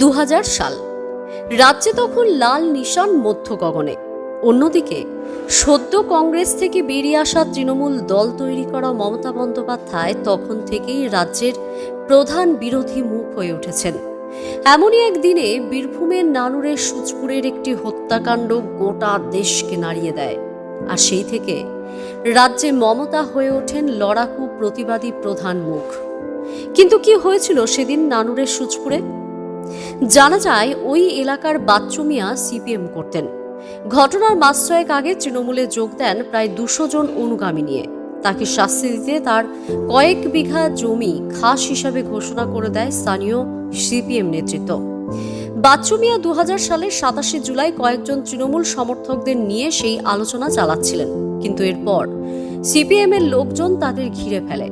দু হাজার সাল। রাজ্যে তখন লাল নিশান মধ্য গগনে। অন্যদিকে, সদ্য কংগ্রেস থেকে বেরিয়ে আসা তৃণমূল দল তৈরি করা মমতা বন্দ্যোপাধ্যায় তখন থেকেই রাজ্যের প্রধান বিরোধী মুখ হয়ে উঠেছেন। এমনই একদিনে বীরভূমের নানুরের সুচপুরের একটি হত্যাকাণ্ড গোটা দেশকে নাড়িয়ে দেয়। আর সেই থেকে রাজ্যে মমতা হয়ে ওঠেন লড়াকু প্রতিবাদী প্রধান মুখ। কিন্তু কি হয়েছিল সেদিন নানুরের সুচপুরে জানা যায়, ওই এলাকার বাচ্চু মিয়া সিপিএম করতেন। ঘটনার মাস ছয়েক আগে তৃণমূলে যোগ দেন প্রায় দুশো জন অনুগামী নিয়ে। তাকে শাস্তি দিতে তার কয়েক বিঘা জমি খাস হিসাবে ঘোষণা করে দেয় স্থানীয় সিপিএম নেতৃত্ব। বাচ্চু মিয়া দু হাজার সালের সাতাশে জুলাই কয়েকজন তৃণমূল সমর্থকদের নিয়ে সেই আলোচনা চালাচ্ছিলেন। কিন্তু এরপর সিপিএম এর লোকজন তাদের ঘিরে ফেলে।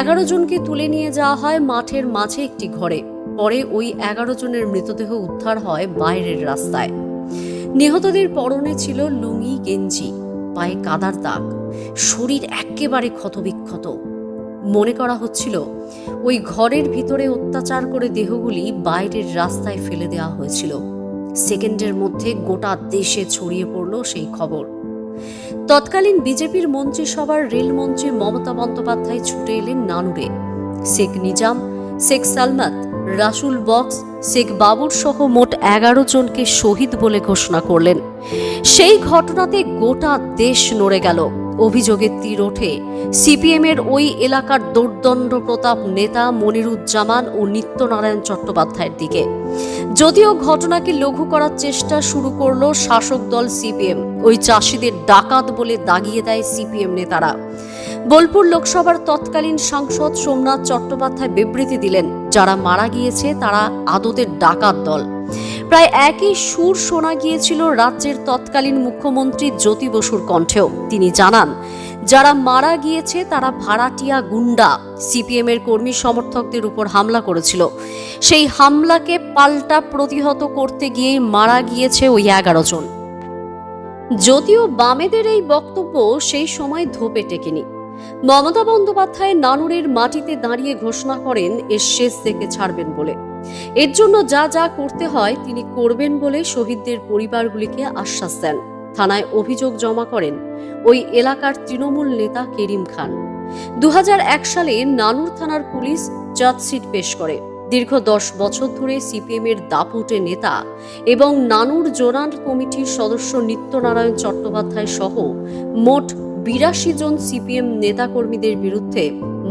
এগারো জনকে তুলে নিয়ে যাওয়া হয় মাঠের মাঝে একটি ঘরে। পরে ওই এগারো জনের মৃতদেহ উদ্ধার হয় বাইরের রাস্তায়। নিহতদের পরনে ছিল লুঙ্গি, গেঞ্জি, পায়ে কাদার দাগ, শরীর একেবারে ক্ষতবিক্ষত। মনে করা হচ্ছিল ওই ঘরের ভিতরে অত্যাচার করে দেহগুলি বাইরের রাস্তায় ফেলে দেওয়া হয়েছিল। সেকেন্ডের মধ্যে গোটা দেশে ছড়িয়ে পড়ল সেই খবর। তৎকালীন বিজেপির মন্ত্রিসভার রেলমন্ত্রী মমতা বন্দ্যোপাধ্যায় ছুটে এলেন নানুরে। শেখ নিজাম, শেখ সালমাত রাসুল বক্স শেখ বাবুর সহ মোট এগারো জনকে শহীদ বলে ঘোষণা করলেন। সেই ঘটনাতে গোটা দেশ নড়ে গেল। অভিযোগের তীর ওঠে সিপিএম এর ওই এলাকার দোর্দণ্ড প্রতাপ নেতা মনিরুজ্জামান ও নিত্যনারায়ণ চট্টোপাধ্যায়ের দিকে। যদিও ঘটনাকে লঘু করার চেষ্টা শুরু করল শাসক দল সিপিএম, ওই চাষিদের ডাকাত বলে দাগিয়ে দেয় সিপিএম নেতারা। বোলপুর লোকসভার তৎকালীন সাংসদ সোমনাথ চট্টোপাধ্যায় বিবৃতি দিলেন যারা মারা গিয়েছে, তারা আদতের ডাকাত দল। প্রায় একই সুর শোনা গিয়েছিল রাজ্যের তৎকালীন মুখ্যমন্ত্রী জ্যোতি বসুর কণ্ঠেও। তিনি জানান, যারা মারা গিয়েছে, তারা ভাড়াটিয়া গুন্ডা। সিপিএম এর কর্মী সমর্থকদের উপর হামলা করেছিল। সেই হামলাকে পাল্টা প্রতিহত করতে গিয়েই মারা গিয়েছে ওই এগারো জন। যদিও বামেদের এই বক্তব্য সেই সময় ধোপে টেকেনি। মমতা বন্দ্যোপাধ্যায় নানুরের মাটিতে দাঁড়িয়ে ঘোষণা করেন এর শেষ থেকে ছাড়বেন বলে। এর জন্য যা যা করতে হয়, তিনি করবেন বলে শহীদদের পরিবারগুলিকে আশ্বাস দেন। থানায় অভিযোগ জমা করেন, ওই এলাকার তৃণমূল নেতা কেরিম খান। দু সালে নানুর থানার পুলিশ চার্জশিট পেশ করে। দীর্ঘ দশ বছর ধরে সিপিএম এর দাপুটে নেতা এবং নানুর জোরান কমিটির সদস্য নিত্যনারায়ণ চট্টোপাধ্যায় সহ মোট বিরাশি জন সিপিএম নেতাকর্মীদের বিরুদ্ধে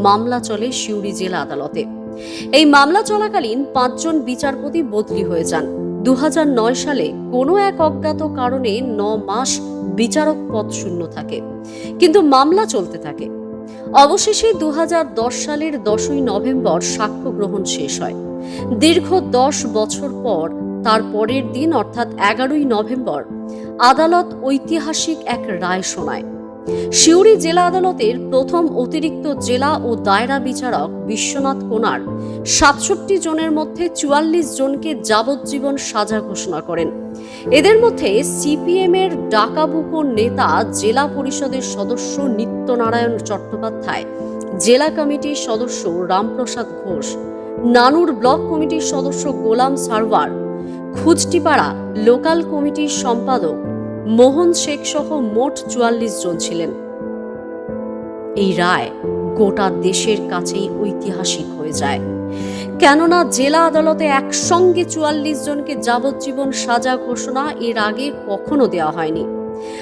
মামলা চলে সিউড়ি জেলা আদালতে। এই মামলা চলাকালীন পাঁচজন বিচারপতি বদলি হয়ে যান। দু হাজার নয় সালে কোনো এক অজ্ঞাত কারণে ন মাস বিচারক পদ শূন্য থাকে, কিন্তু মামলা চলতে থাকে। অবশেষে দু হাজার দশ সালের দশই নভেম্বর সাক্ষ্য গ্রহণ শেষ হয়। দীর্ঘ দশ বছর পর তার পরের দিন, অর্থাৎ এগারোই নভেম্বর, আদালত ঐতিহাসিক এক রায় শোনায়। সিউড়ি জেলা আদালতের প্রথম অতিরিক্ত জেলা ও দায়রা বিচারক বিশ্বনাথ কোনার সাতষট্টি জনের মধ্যে চুয়াল্লিশ জনকে যাবজ্জীবন সাজা ঘোষণা করেন। এদের মধ্যে সিপিএম এর ডাকাবুকো নেতা জেলা পরিষদের সদস্য নিত্যনারায়ণ চট্টোপাধ্যায়, জেলা কমিটির সদস্য রামপ্রসাদ ঘোষ, নানুর ব্লক কমিটির সদস্য গোলাম সারওয়ার, খুজটিপাড়া লোকাল কমিটির সম্পাদক মোহন শেখ সহ মোট চুয়াল্লিশ জন ছিলেন। এই রায় গোটা দেশের কাছেই ঐতিহাসিক হয়ে যায়। কেননা জেলা আদালতে একসঙ্গে চুয়াল্লিশ জনকে যাবজ্জীবন সাজা ঘোষণা এর আগে কখনো দেওয়া হয়নি।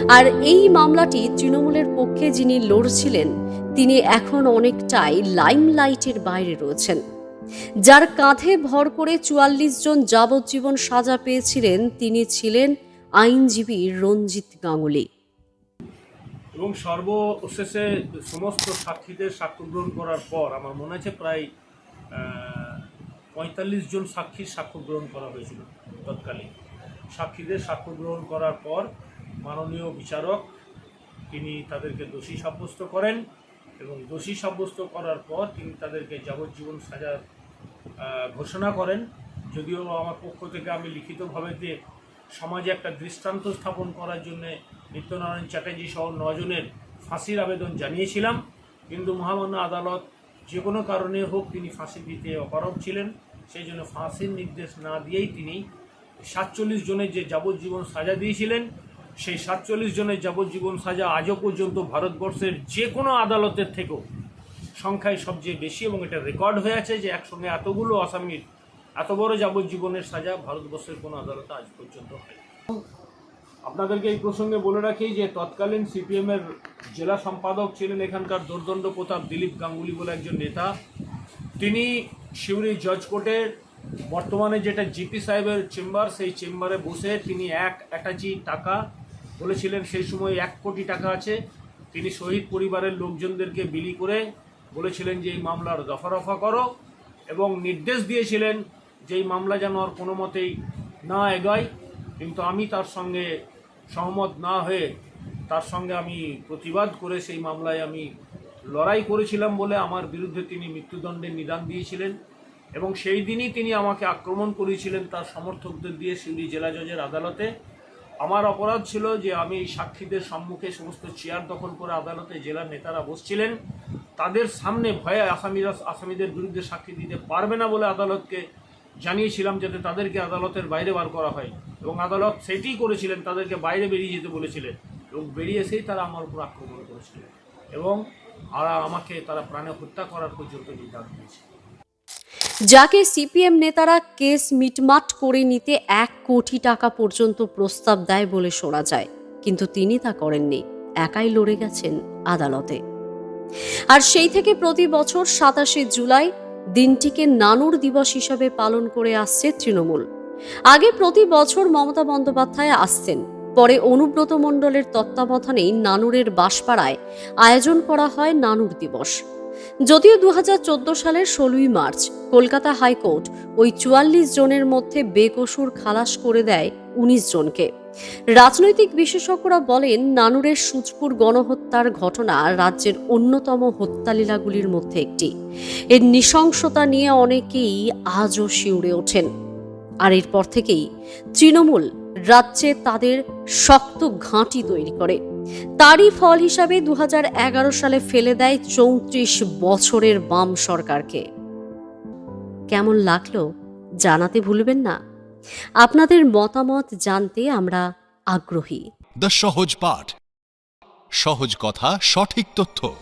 আর এই মামলাটি তৃণমূলের পক্ষে যিনি লড়ছিলেন, তিনি এখন অনেকটাই লাইমলাইটের বাইরে রয়েছেন। যার কাঁধে ভর করে চুয়াল্লিশ জন যাবজ্জীবন সাজা পেয়েছিলেন, তিনি ছিলেন আইনজীবী রঞ্জিত গাঙ্গুলি। এবং সর্বশেষে সমস্ত সাক্ষীদের সাক্ষ্য গ্রহণ করার পর আমার মনে আছে প্রায় পঁয়তাল্লিশ জন সাক্ষীর সাক্ষ্য গ্রহণ করা হয়েছিল তৎকালীন। সাক্ষীদের সাক্ষ্য গ্রহণ করার পর মাননীয় বিচারক, তিনি তাদেরকে দোষী সাব্যস্ত করেন এবং দোষী সাব্যস্ত করার পর তিনি তাদেরকে যাবজ্জীবন সাজার ঘোষণা করেন। যদিও আমার পক্ষ থেকে আমি লিখিতভাবে যে সমাজে একটা দৃষ্টান্ত স্থাপন করার জন্য নিত্যনারায়ণ চ্যাটার্জি সহ নজনের ফাঁসির আবেদন জানিয়েছিলাম। কিন্তু মহামান্য আদালত যে কোনো কারণে হোক তিনি ফাঁসি দিতে অপারগ ছিলেন। সেই জন্য ফাঁসির নির্দেশ না দিয়েই তিনি সাতচল্লিশ জনের যে যাবজ্জীবন সাজা দিয়েছিলেন, সেই সাতচল্লিশ জনের যাবজ্জীবন সাজা আজও পর্যন্ত ভারতবর্ষের যে কোনো আদালতের থেকেও সংখ্যায় সবচেয়ে বেশি এবং এটা রেকর্ড হয়ে আছে যে একসঙ্গে এতগুলো আসামির এত বড় যাবজ্জীবনের সাজা ভারতবর্ষের কোনো আদালতে আজ পর্যন্ত হয় আপনাদেরকে এই প্রসঙ্গে বলে রাখি যে তৎকালীন সিপিএমের জেলা সম্পাদক ছিলেন এখানকার দুর্দণ্ড প্রতাপ দিলীপ গাঙ্গুলি বলে একজন নেতা। তিনি শিউরি জজ কোর্টের বর্তমানে যেটা জিপি সাহেবের চেম্বার, সেই চেম্বারে বসে তিনি এক অ্যাটাচি টাকা বলেছিলেন, সেই সময় এক কোটি টাকা আছে। তিনি শহীদ পরিবারের লোকজনদেরকে বিলি করে বলেছিলেন যে এই মামলার দফা রফা করো এবং নির্দেশ দিয়েছিলেন যে এই মামলা যেন আর কোনো মতেই না এগায় কিন্তু আমি তার সঙ্গে সহমত না হয়ে তার সঙ্গে আমি প্রতিবাদ করে সেই মামলায় আমি লড়াই করেছিলাম বলে আমার বিরুদ্ধে তিনি মৃত্যুদণ্ডের নিদান দিয়েছিলেন এবং সেই দিনই তিনি আমাকে আক্রমণ করেছিলেন তার সমর্থকদের দিয়ে শিউরি জেলা জজের আদালতে। আমার অপরাধ ছিল যে আমি সাক্ষীদের সম্মুখে সমস্ত চেয়ার দখল করে আদালতে জেলার নেতারা বসছিলেন। তাদের সামনে ভয়ে আসামিরা আসামিদের বিরুদ্ধে সাক্ষী দিতে পারবে না বলে আদালতকে জানিয়েছিলাম যাতে তাদেরকে আদালতের বাইরে বার করা হয়। এবং আদালত সেটিই করেছিলেন, তাদেরকে বাইরে বেরিয়ে যেতে বলেছিলেন। এবং বেরিয়ে এসেই তারা আমার উপর আক্রমণ করেছিলেন এবং আর আমাকে, তারা প্রাণে হত্যা করার পর্যন্ত নির্ধার দিয়েছে। যাকে সিপিএম নেতারা কেস মিটমাট করে নিতে এক কোটি টাকা পর্যন্ত প্রস্তাব দেয় বলে শোনা যায়, কিন্তু তিনি তা করেননি। একাই লড়ে গেছেন আদালতে। আর সেই থেকে প্রতি বছর সাতাশে জুলাই দিনটিকে নানুর দিবস হিসাবে পালন করে আসছে তৃণমূল। আগে প্রতি বছর মমতা বন্দ্যোপাধ্যায় আসতেন, পরে অনুব্রত মণ্ডলের তত্ত্বাবধানেই নানুরের বাসপাড়ায় আয়োজন করা হয় নানুর দিবস। যদিও দু হাজার চোদ্দ সালের ষোলোই মার্চ কলকাতা হাইকোর্ট ওই চুয়াল্লিশ জনের মধ্যে বেকসুর খালাস করে দেয় উনিশ জনকে। রাজনৈতিক বিশেষজ্ঞরা বলেন, নানুরের সুজপুর গণহত্যার ঘটনা রাজ্যের অন্যতম হত্যালীলাগুলির মধ্যে একটি। এর নৃশংসতা নিয়ে অনেকেই আজও শিউরে ওঠেন। আর এরপর থেকেই তৃণমূল রাজ্যে তাদের শক্ত ঘাঁটি তৈরি করে। তারই ফল হিসাবে দু হাজার এগারো সালে ফেলে দেয় চৌত্রিশ বছরের বাম সরকারকে। কেমন লাগল জানাতে ভুলবেন না। আপনাদের মতামত জানতে আমরা আগ্রহী। দ্য সহজ পাঠ। সহজ কথা সঠিক তথ্য।